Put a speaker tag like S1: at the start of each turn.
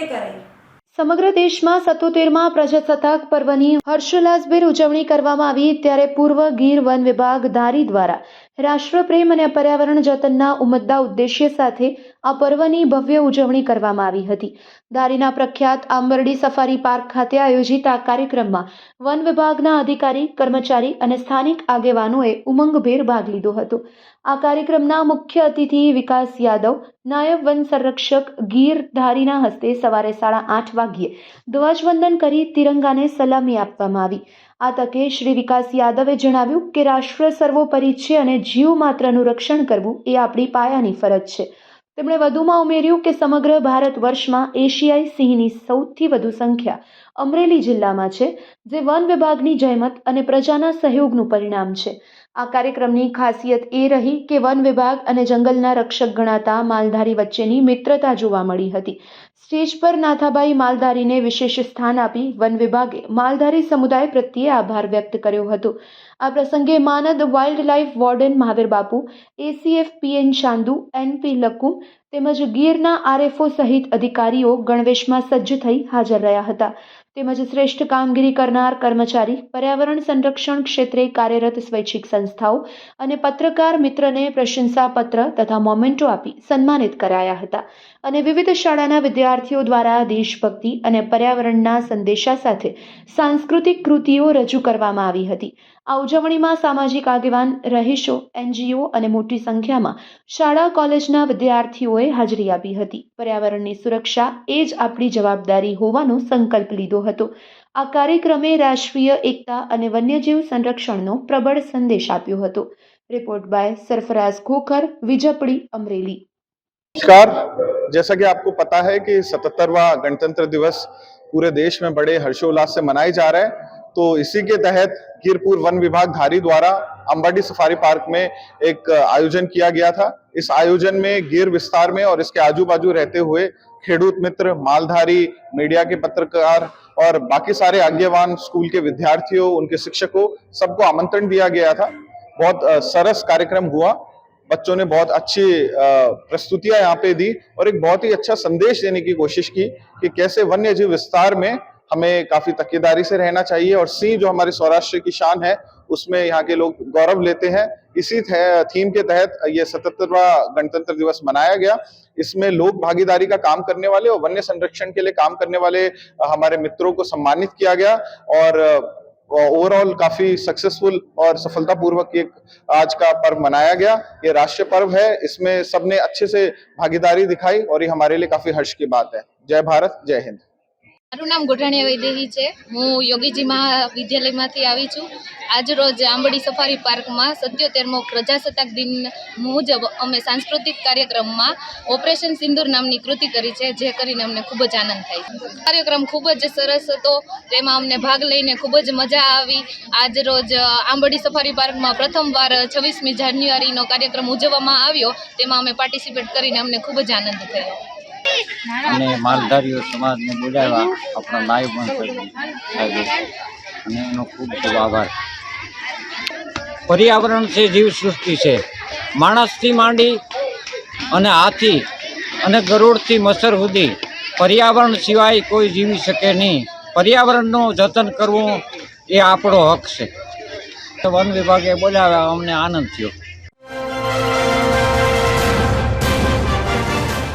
S1: સમગ્ર દેશમાં સત્તોતેરમાં પ્રજાસત્તાક પર્વની હર્ષોલ્લાસભેર ઉજવણી કરવામાં આવી ત્યારે પૂર્વ ગીર વન વિભાગ ધારી દ્વારા રાષ્ટ્રપ્રેમ અને પર્યાવરણ જતનના ઉમદા ઉદ્દેશ્ય સાથે આ પર્વની ભવ્ય ઉજવણી કરવામાં આવી હતી. ધારીના પ્રખ્યાત આંબરડી સફારી પાર્ક ખાતે આયોજિત આ કાર્યક્રમમાં વન વિભાગના અધિકારી, કર્મચારી અને સ્થાનિક આગેવાનોએ ઉમંગભેર ભાગ લીધો હતો. આ કાર્યક્રમના મુખ્ય અતિથિ વિકાસ યાદવ, નાયબ વન સંરક્ષક ગીર ધારીના હસ્તે સવારે સાડા આઠ વાગ્યે ધ્વજવંદન કરી તિરંગાને સલામી આપવામાં આવી. આ તકે શ્રી વિકાસ યાદવે જણાવ્યું કે રાષ્ટ્ર સર્વોપરી છે અને જીવ માત્રનું રક્ષણ કરવું એ આપણી પાયાની ફરજ છે. તેમણે વધુમાં ઉમેર્યું કે સમગ્ર ભારત વર્ષમાં એશિયાઈ સિંહની સૌથી વધુ સંખ્યા અમરેલી જિલ્લામાં છે, જે વન વિભાગની જહેમત અને પ્રજાના સહયોગનું પરિણામ છે. આ કાર્યક્રમની ખાસિયત એ રહી કે વન વિભાગ અને જંગલના રક્ષક ગણાતા માલધારી વચ્ચેની મિત્રતા જોવા મળી હતી. સ્ટેજ પર નાથાભાઈ માલધારીને વિશેષ સ્થાન આપી વન વિભાગે માલધારી સમુદાય પ્રત્યે આભાર વ્યક્ત કર્યો હતો. આ પ્રસંગે માનદ wild life warden Mahavir Bapu, ACF PN Chandu, NP Lakum તેમજ ગીરના આરએફઓ સહિત અધિકારીઓ ગણવેશમાં સજ્જ થઈ હાજર રહ્યા હતા. તેમજ શ્રેષ્ઠ કામગીરી કરનાર કર્મચારી, પર્યાવરણ સંરક્ષણ ક્ષેત્રે કાર્યરત સ્વૈચ્છિક સંસ્થાઓ અને પત્રકાર મિત્રને પ્રશંસાપત્ર તથા મોમેન્ટો આપી સન્માનિત કરાયા હતા. અને વિવિધ શાળાના વિદ્યાર્થીઓ દ્વારા દેશભક્તિ અને પર્યાવરણના સંદેશા સાથે સાંસ્કૃતિક કૃતિઓ રજૂ કરવામાં આવી હતી. આ ઉજવણીમાં સામાજિક આગેવાન, રહીશો, એનજીઓ અને મોટી સંખ્યામાં શાળા, કોલેજના વિદ્યાર્થીઓએ હાજરી આપી હતી. પર્યાવરણની સુરક્ષા એ જ આપણી જવાબદારી હોવાનો સંકલ્પ લીધો હતો. આ કાર્યક્રમે રાષ્ટ્રીય એકતા અને વન્યજીવ સંરક્ષણનો પ્રબળ સંદેશ આપ્યો હતો રિપોર્ટ બાય સરફરાઝ ખોખર વિજપડી અમરેલી
S2: नमस्कार जैसा कि आपको पता है कि सतहत्तरवा गणतंत्र दिवस पूरे देश में बड़े हर्षोल्लास से मनाया जा रहा है तो इसी के तहत गिरपुर वन विभाग धारी द्वारा अंबाडी सफारी पार्क में एक आयोजन किया गया था इस आयोजन में गिर विस्तार में और इसके आजू बाजू रहते हुए खेडूत मित्र मालधारी मीडिया के पत्रकार और बाकी सारे आज्ञावान स्कूल के विद्यार्थियों, उनके शिक्षकों, सबको आमंत्रण दिया गया था। बहुत सरस कार्यक्रम हुआ। बच्चों ने बहुत अच्छी प्रस्तुतियाँ यहाँ पे दी और एक बहुत ही अच्छा संदेश देने की कोशिश की कि कैसे वन्य जीव विस्तार में हमें काफ़ी तकेदारी से रहना चाहिए और सिंह जो हमारे सौराष्ट्र की शान है, उसमें यहाँ के लोग गौरव लेते हैं। इसी थीम के तहत ये सतहत्तरवा गणतंत्र दिवस मनाया गया। इसमें लोक भागीदारी का काम करने वाले और वन्य संरक्षण के लिए काम करने वाले हमारे मित्रों को सम्मानित किया गया और ओवरऑल काफ़ी सक्सेसफुल और सफलतापूर्वक एक आज का पर्व मनाया गया। ये राष्ट्रीय पर्व है, इसमें सबने अच्छे से भागीदारी दिखाई और ये हमारे लिए काफ़ी हर्ष की बात है। जय भारत, जय हिंद।
S3: મારું નામ ગોઢાણીયા વૈદેહી છે. હું યોગીજી મહાવિદ્યાલયમાંથી આવી છું. આજરોજ આંબડી સફારી પાર્કમાં સત્યોતેરમો પ્રજાસત્તાક દિન મુજબ અમે સાંસ્કૃતિક કાર્યક્રમમાં ઓપરેશન સિંદૂર નામની કૃતિ કરી છે, જે કરીને અમને ખૂબ જ આનંદ થાય કાર્યક્રમ ખૂબ જ સરસ હતો. તેમાં અમને ભાગ લઈને ખૂબ જ મજા આવી. આજરોજ આંબડી સફારી પાર્કમાં પ્રથમવાર છવ્વીસમી જાન્યુઆરીનો કાર્યક્રમ ઉજવવામાં આવ્યો. તેમાં અમે પાર્ટિસિપેટ કરીને અમને ખૂબ જ આનંદ થયો.
S4: અને માલધારીઓ સમાજને બોલાવ્યા. આપણા લાઈવ સાહેબે અને એનો ખૂબ ખૂબ આભાર. પર્યાવરણ છે, જીવસૃષ્ટિ છે. માણસથી માંડી અને હાથી અને ગરુડથી મચ્છર સુધી પર્યાવરણ સિવાય કોઈ જીવી શકે નહીં. પર્યાવરણનું જતન કરવું એ આપણો હક છે. વન વિભાગે બોલાવ્યા, અમને આનંદ થયો.